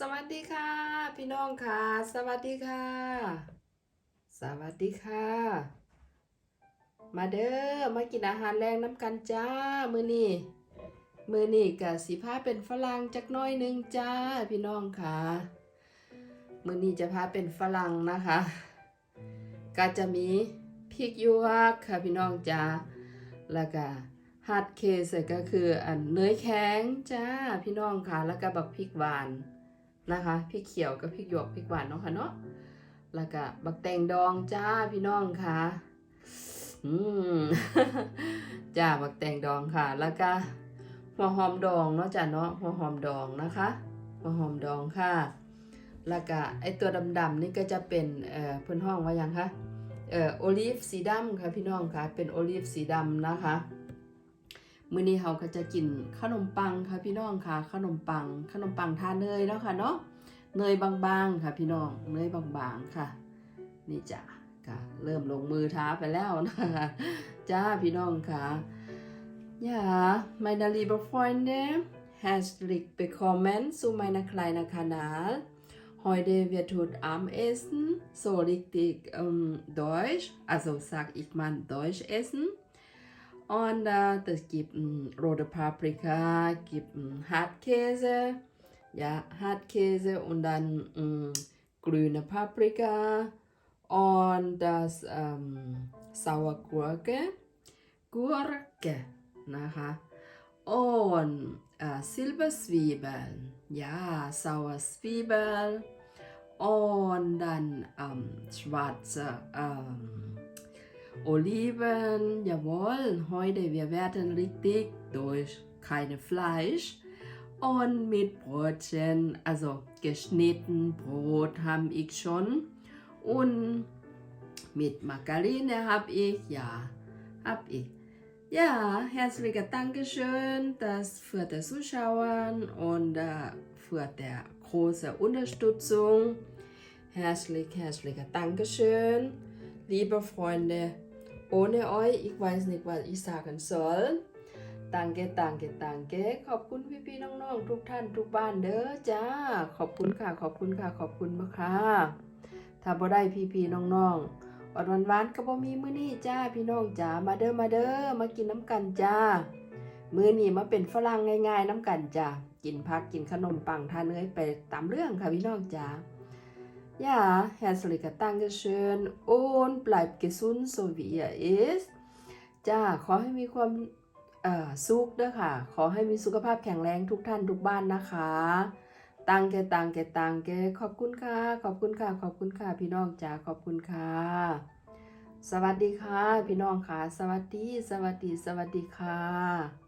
สวัสดีค่ะ พี่น้องค่ะ สวัสดีค่ะ สวัสดีค่ะ มาเด้อมากินอาหารแรงน้ำกันจ้า มือนี้มื้อนี้กะสิพาเป็นฝรั่งจักน้อยหนึงจ้า พี่น้องค่ะ มือนี้จะพาเป็นฝรั่งนะคะก็จะมีพริกยวกค่ะพี่น้องจ้าแล้วก็ฮาร์ดเคสก็คืออันเนยแข็งจ้าพี่น้องค่ะ แล้วก็บักพริกหวาน นะคะพริกเขียวกับพริกหยวกพริกหวานเนาะค่ะเนาะแล้วก็บักแตงดองจ้าพี่น้องค่ะอืมจ้าบักแตงดองค่ะ แล้วก็หัวหอมดองเนาะจ้าเนาะหัวหอมดองนะคะหัวหอมดองค่ะ แล้วก็ไอตัวดำๆนี่ก็จะเป็นเอ่อเพื่อนห้องว่ายังคะเอ่อโอลีฟสีดำค่ะพี่น้องค่ะเป็นโอลีฟสีดำนะคะ มื้อนี้เราก็จะกินขนมปังค่ะพี่น้องค่ะ ขนมปัง ขนมปังทาเนยแล้วค่ะเนาะเนยบางๆค่ะพี่น้องเนยบางๆค่ะ นี่จ้ะก็เริ่มลงมือท้าไปแล้วนะคะจ้าพี่น้องค่ะ Ja, meine liebe Freunde, herzlich willkommen zu meiner kleinen Kanal. Heute wird heute Abendessen, so richtig ähm, Deutsch, also sag ich mal Deutsch essen. Und das gibt hm, rote Paprika, gibt hm, Hartkäse, ja, Hartkäse und dann hm, grüne Paprika und das ähm, Sauergurke, Gurke, nachher. Und äh, Silberzwiebeln, ja, Sauerzwiebeln und dann ähm, schwarze ähm, Oliven, jawohl, heute wir werden richtig durch keine Fleisch und mit Brötchen, also geschnitten Brot habe ich schon und mit Margarine habe ich, ja, habe ich. Ja, herzlichen Dankeschön das für das Zuschauen und äh, für die große Unterstützung. Herzlich, herzlichen Dankeschön, liebe Freunde. Ohne euch, ich weiß nicht, was ich sagen soll. Danke, danke, danke ขอบคุณพี่ๆน้องๆทุกท่านทุกบ้านเด้อจ้า ขอบคุณค่ะ ขอบคุณค่ะ ขอบคุณมากค่ะ ถ้าบ่ได้พี่ๆน้องๆอดหวานๆก็บ่มีมื้อนี้จ้าพี่น้องจ้า มาเด้อมาเด้อมากินน้ำกันจ้า มื้อนี้มาเป็นฝรั่งง่ายๆน้ำกันจ้า กินพักกินขนมปังทานเนยไปตามเรื่องค่ะพี่น้องจ้า Ja, herzlichen Dankeschön und bleibt gesund so wie ihr ist จ้า ขอให้มีความเออสุขเด้อค่ะ ขอให้มีสุขภาพแข็งแรงทุกท่านทุกบ้านนะคะ ตังเกตังเกตังเกขอบคุณค่ะ ขอบคุณค่ะ ขอบคุณค่ะ พี่น้องจ๋าขอบคุณค่ะ สวัสดีค่ะ พี่น้องค่ะ สวัสดี สวัสดี สวัสดีค่ะ